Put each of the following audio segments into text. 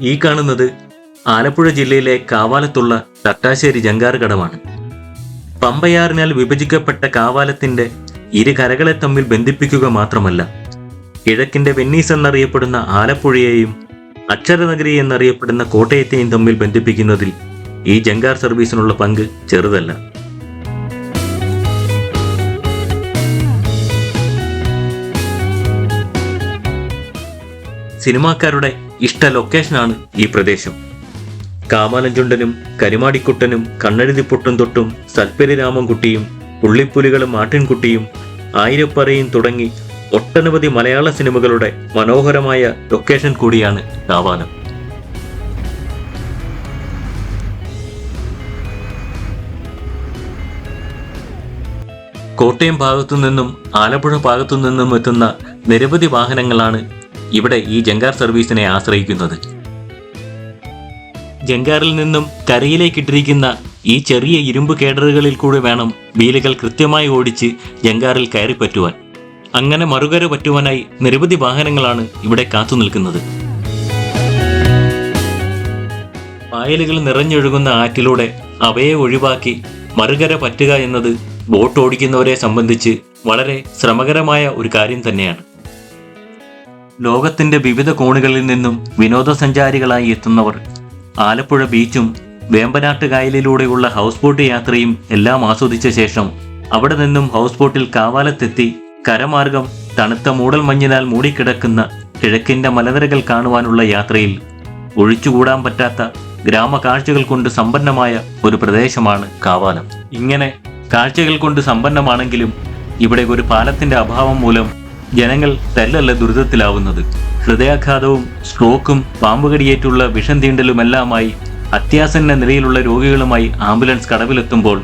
ഈ കാണുന്നത് ആലപ്പുഴ ജില്ലയിലെ കാവാലത്തുള്ള തട്ടാശ്ശേരി ജങ്കാറുകടമാണ് പമ്പയാറിനാൽ വിഭജിക്കപ്പെട്ട കാവാലത്തിന്റെ ഇരു കരകളെ തമ്മിൽ ബന്ധിപ്പിക്കുക മാത്രമല്ല കിഴക്കിന്റെ വെന്നീസ് എന്നറിയപ്പെടുന്ന ആലപ്പുഴയെയും അക്ഷരനഗരി എന്നറിയപ്പെടുന്ന കോട്ടയത്തെയും തമ്മിൽ ബന്ധിപ്പിക്കുന്നതിൽ ഈ ജങ്കാർ സർവീസിനുള്ള പങ്ക് ചെറുതല്ല. സിനിമാക്കാരുടെ ഇഷ്ട ലൊക്കേഷനാണ് ഈ പ്രദേശം. കാമാലഞ്ചുണ്ടനും കരിമാടിക്കുട്ടനും കണ്ണഴുതിപ്പൊട്ടും തൊട്ടും സൽപ്പരി രാമൻകുട്ടിയും പുള്ളിപ്പുലികളും ആട്ടിൻകുട്ടിയും ആയിരപ്പറയും തുടങ്ങി ഒട്ടനവധി മലയാള സിനിമകളുടെ മനോഹരമായ ലൊക്കേഷൻ കൂടിയാണ് കാവാലം. കോട്ടയം ഭാഗത്തു നിന്നും ആലപ്പുഴ ഭാഗത്തു നിന്നും എത്തുന്ന നിരവധി വാഹനങ്ങളാണ് ഇവിടെ ഈ ജങ്കാർ സർവീസിനെ ആശ്രയിക്കുന്നത്. ജങ്കാറിൽ നിന്നും കരയിലേക്ക് ഇട്ടിരിക്കുന്ന ഈ ചെറിയ ഇരുമ്പ് കേഡറുകളിൽ കൂടി വേണം വീലുകൾ കൃത്യമായി ഓടിച്ച് ജങ്കാറിൽ കയറി പറ്റുവാൻ. അങ്ങനെ മറുകര പറ്റുവാനായി നിരവധി വാഹനങ്ങളാണ് ഇവിടെ കാത്തു നിൽക്കുന്നത്. പായലുകൾ നിറഞ്ഞൊഴുകുന്ന ആറ്റിലൂടെ അവയെ ഒഴിവാക്കി മറുകര പറ്റുക എന്നത് ബോട്ട് ഓടിക്കുന്നവരെ സംബന്ധിച്ച് വളരെ ശ്രമകരമായ ഒരു കാര്യം തന്നെയാണ്. ലോകത്തിന്റെ വിവിധ കോണുകളിൽ നിന്നും വിനോദസഞ്ചാരികളായി എത്തുന്നവർ ആലപ്പുഴ ബീച്ചും വേമ്പനാട്ട് കായലിലൂടെയുള്ള ഹൗസ് ബോട്ട് യാത്രയും എല്ലാം ആസ്വദിച്ച ശേഷം അവിടെ നിന്നും ഹൗസ് ബോട്ടിൽ കാവാലത്തെത്തി കരമാർഗം തണുത്ത മൂടൽ മഞ്ഞിനാൽ മൂടിക്കിടക്കുന്ന കിഴക്കിന്റെ മലനിരകൾ കാണുവാനുള്ള യാത്രയിൽ ഒഴിച്ചുകൂടാൻ പറ്റാത്ത ഗ്രാമ കാഴ്ചകൾ കൊണ്ട് സമ്പന്നമായ ഒരു പ്രദേശമാണ് കാവാലം. ഇങ്ങനെ കാഴ്ചകൾ കൊണ്ട് സമ്പന്നമാണെങ്കിലും ഇവിടെ ഒരു പാലത്തിന്റെ അഭാവം മൂലം ജനങ്ങൾ തല്ലല്ല ദുരിതത്തിലാവുന്നത്. ഹൃദയാഘാതവും സ്ട്രോക്കും പാമ്പുകടിയേറ്റുള്ള വിഷം തീണ്ടലുമെല്ലാമായി അത്യാസന്ന നിലയിലുള്ള രോഗികളുമായി ആംബുലൻസ് കടവിലെത്തുമ്പോൾ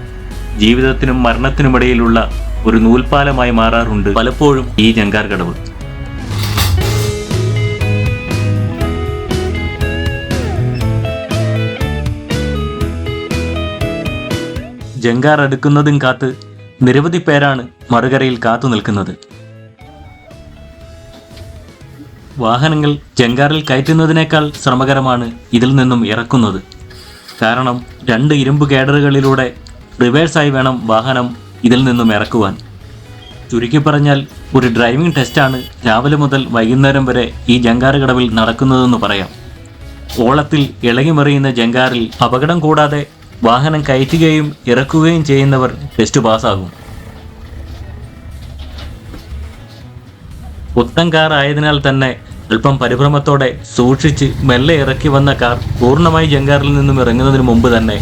ജീവിതത്തിനും മരണത്തിനുമിടയിലുള്ള ഒരു നൂൽപാലമായി മാറാറുണ്ട് പലപ്പോഴും ഈ ജങ്കാർ കടവ്. ജങ്കാർ അടുക്കുന്നതും കാത്ത് നിരവധി പേരാണ് മറുകരയിൽ കാത്തു നിൽക്കുന്നത്. വാഹനങ്ങൾ ജങ്കാറിൽ കയറ്റുന്നതിനേക്കാൾ ശ്രമകരമാണ് ഇതിൽ നിന്നും ഇറക്കുന്നത്. കാരണം രണ്ട് ഇരുമ്പ് കേഡറുകളിലൂടെ റിവേഴ്സായി വേണം വാഹനം ഇതിൽ നിന്നും ഇറക്കുവാൻ. ചുരുക്കി പറഞ്ഞാൽ ഒരു ഡ്രൈവിംഗ് ടെസ്റ്റാണ് രാവിലെ മുതൽ വൈകുന്നേരം വരെ ഈ ജങ്കാറ് കടവിൽ നടക്കുന്നതെന്ന് പറയാം. ഓളത്തിൽ ഇളകിമറിയുന്ന ജങ്കാറിൽ അപകടം കൂടാതെ വാഹനം കയറ്റുകയും ഇറക്കുകയും ചെയ്യുന്നവർ ടെസ്റ്റ് പാസ്സാകും പുത്തൻ കാർ ആയതിനാൽ തന്നെ അല്പം പരിഭ്രമത്തോടെ സൂക്ഷിച്ച് മെല്ലെ ഇറക്കി വന്ന കാർ പൂർണമായി ജങ്കാറിൽ നിന്നും ഇറങ്ങുന്നതിന് മുമ്പ് തന്നെ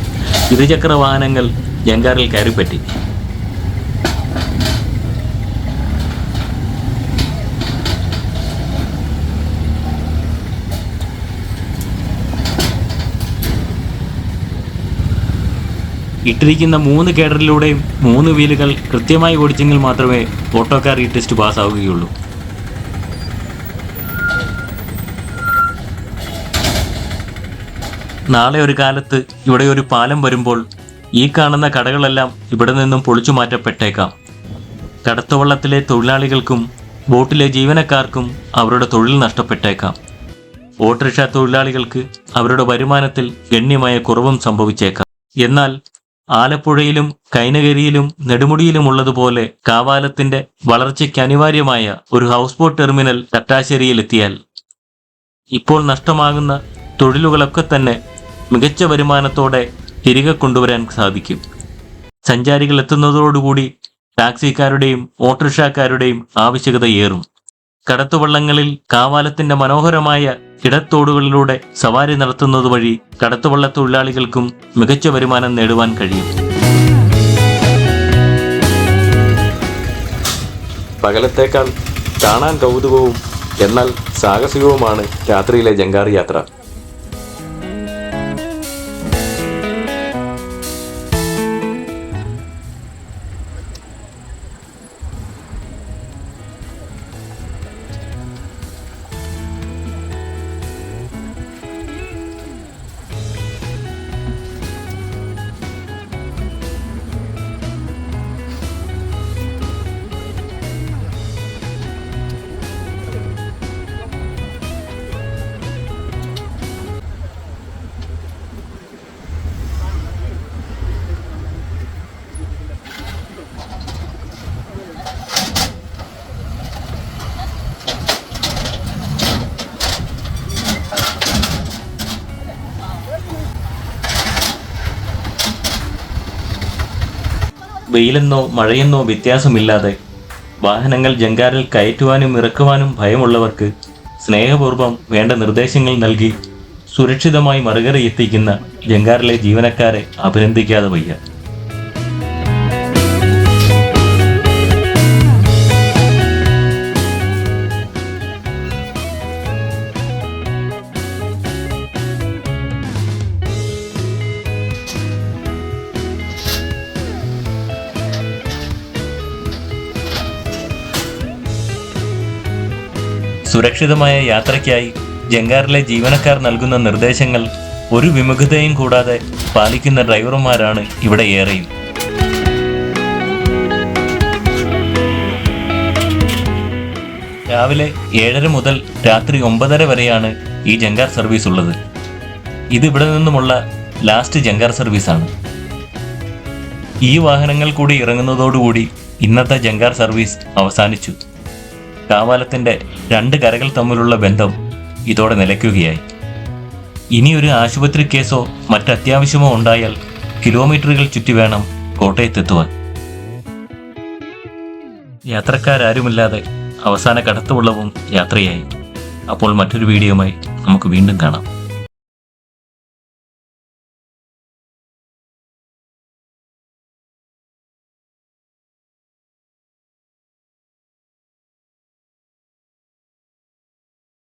ഇരുചക്ര വാഹനങ്ങൾ ജങ്കാറിൽ കയറിപ്പറ്റി. ഇട്ടിരിക്കുന്ന മൂന്ന് കേഡറിലൂടെയും മൂന്ന് വീലുകൾ കൃത്യമായി ഓടിച്ചെങ്കിൽ മാത്രമേ ഓട്ടോക്കാർ ഈ ടെസ്റ്റ് പാസ്സാവുകയുള്ളൂ. നാളെ ഒരു കാലത്ത് ഇവിടെ ഒരു പാലം വരുമ്പോൾ ഈ കാണുന്ന കടകളെല്ലാം ഇവിടെ നിന്നും പൊളിച്ചു മാറ്റപ്പെട്ടേക്കാം. കടത്തുവള്ളത്തിലെ തൊഴിലാളികൾക്കും ബോട്ടിലെ ജീവനക്കാർക്കും അവരുടെ തൊഴിൽ നഷ്ടപ്പെട്ടേക്കാം. ഓട്ടോറിക്ഷ തൊഴിലാളികൾക്ക് അവരുടെ വരുമാനത്തിൽ ഗണ്യമായ കുറവും സംഭവിച്ചേക്കാം. എന്നാൽ ആലപ്പുഴയിലും കൈനകരിയിലും നെടുമുടിയിലും ഉള്ളതുപോലെ കാവാലത്തിന്റെ വളർച്ചയ്ക്ക് അനിവാര്യമായ ഒരു ഹൗസ് ബോട്ട് ടെർമിനൽ തട്ടാശ്ശേരിയിലെത്തിയാൽ ഇപ്പോൾ നഷ്ടമാകുന്ന തൊഴിലുകളൊക്കെ തന്നെ മികച്ച വരുമാനത്തോടെ തിരികെ കൊണ്ടുവരാൻ സാധിക്കും. സഞ്ചാരികൾ എത്തുന്നതോടുകൂടി ടാക്സിക്കാരുടെയും ഓട്ടോറിക്ഷക്കാരുടെയും ആവശ്യകത ഏറും. കടത്തുവള്ളങ്ങളിൽ കാവാലത്തിന്റെ മനോഹരമായ ഇടത്തോടുകളിലൂടെ സവാരി നടത്തുന്നത് വഴി കടത്തുവള്ള തൊഴിലാളികൾക്കും മികച്ച വരുമാനം നേടുവാൻ കഴിയും. പകലത്തേക്കാൾ കാണാൻ കൗതുകവും എന്നാൽ സാഹസികവുമാണ് രാത്രിയിലെ ജങ്കാർ യാത്ര. വെയിലെന്നോ മഴയെന്നോ വ്യത്യാസമില്ലാതെ വാഹനങ്ങൾ ജങ്കാറിൽ കയറ്റുവാനും ഇറക്കുവാനും ഭയമുള്ളവർക്ക് സ്നേഹപൂർവം വേണ്ട നിർദ്ദേശങ്ങൾ നൽകി സുരക്ഷിതമായി മറുകരയെത്തിക്കുന്ന ജങ്കാറിലെ ജീവനക്കാരെ അഭിനന്ദിക്കാതെ വയ്യ. സുരക്ഷിതമായ യാത്രയ്ക്കായി ജങ്കാറിലെ ജീവനക്കാർ നൽകുന്ന നിർദ്ദേശങ്ങൾ ഒരു വിമുഖതയും കൂടാതെ പാലിക്കുന്ന ഡ്രൈവർമാരാണ് ഇവിടെ ഏറെയും. രാവിലെ ഏഴര മുതൽ രാത്രി ഒമ്പതര വരെയാണ് ഈ ജങ്കാർ സർവീസ് ഉള്ളത്. ഇത് ഇവിടെ നിന്നുമുള്ള ലാസ്റ്റ് ജങ്കാർ സർവീസാണ്. ഈ വാഹനങ്ങൾ കൂടി ഇറങ്ങുന്നതോടുകൂടി ഇന്നത്തെ ജങ്കാർ സർവീസ് അവസാനിച്ചു. കാവാലത്തിന്റെ രണ്ട് കരകൾ തമ്മിലുള്ള ബന്ധം ഇതോടെ നിലയ്ക്കുകയായി. ഇനി ഒരു ആശുപത്രി കേസോ മറ്റത്യാവശ്യമോ ഉണ്ടായാൽ കിലോമീറ്ററുകൾ ചുറ്റി വേണം കോട്ടയത്തെത്തുവാൻ. യാത്രക്കാരാരുമില്ലാതെ അവസാന കടത്തുവള്ളവും യാത്രയായി. അപ്പോൾ മറ്റൊരു വീഡിയോയുമായി നമുക്ക് വീണ്ടും കാണാം.